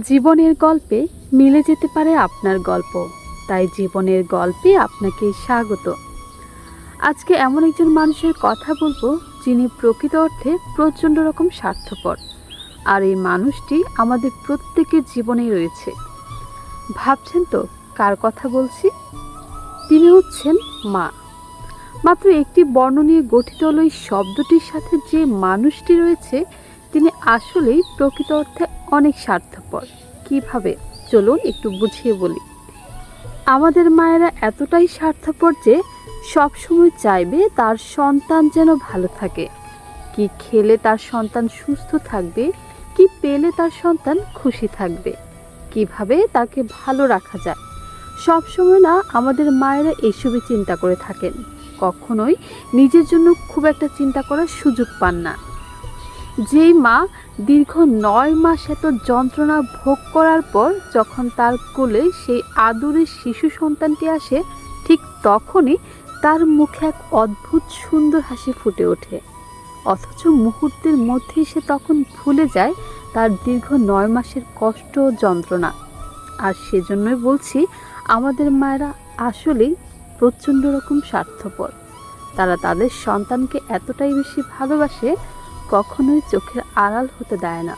জীবনের গল্পে মিলে যেতে পারে আপনার গল্প। তাই জীবনের গল্পে আপনাকে স্বাগত। আজকে এমন একজন মানুষের কথা বলব, যিনি প্রকৃত অর্থে প্রচণ্ড রকম স্বার্থপর। আর এই মানুষটি আমাদের প্রত্যেকের জীবনেই রয়েছে। ভাবছেন তো, কার কথা বলছি? তিনি হচ্ছেন মা। মাত্র একটি বর্ণ নিয়ে গঠিত হলো এই শব্দটির সাথে যে মানুষটি রয়েছে তিনি আসলেই প্রকৃত অর্থে অনেক স্বার্থপর। কীভাবে? চলুন একটু বুঝিয়ে বলি। আমাদের মায়েরা এতটাই স্বার্থপর যে সবসময় চাইবে তার সন্তান যেন ভালো থাকে। কি খেলে তার সন্তান সুস্থ থাকবে, কি পেলে তার সন্তান খুশি থাকবে, কীভাবে তাকে ভালো রাখা যায়। সবসময় না আমাদের মায়েরা এইসবই চিন্তা করে থাকেন। কখনোই নিজের জন্য খুব একটা চিন্তা করার সুযোগ পান না। যেই মা দীর্ঘ নয় মাস এত যন্ত্রণা ভোগ করার পর যখন তার কোলে সেই আদরের শিশু সন্তানটি আসে, ঠিক তখনই তার মুখে এক অদ্ভুত সুন্দর হাসি ফুটে ওঠে। অথচ মুহূর্তের মধ্যেই সে তখন ভুলে যায় তার দীর্ঘ নয় মাসের কষ্ট ও যন্ত্রণা। আর সেজন্যই বলছি, আমাদের মায়েরা আসলেই প্রচণ্ড রকম স্বার্থপর। তারা তাদের সন্তানকে এতটাই বেশি ভালোবাসে কখনোই চোখের আড়াল হতে দেয় না।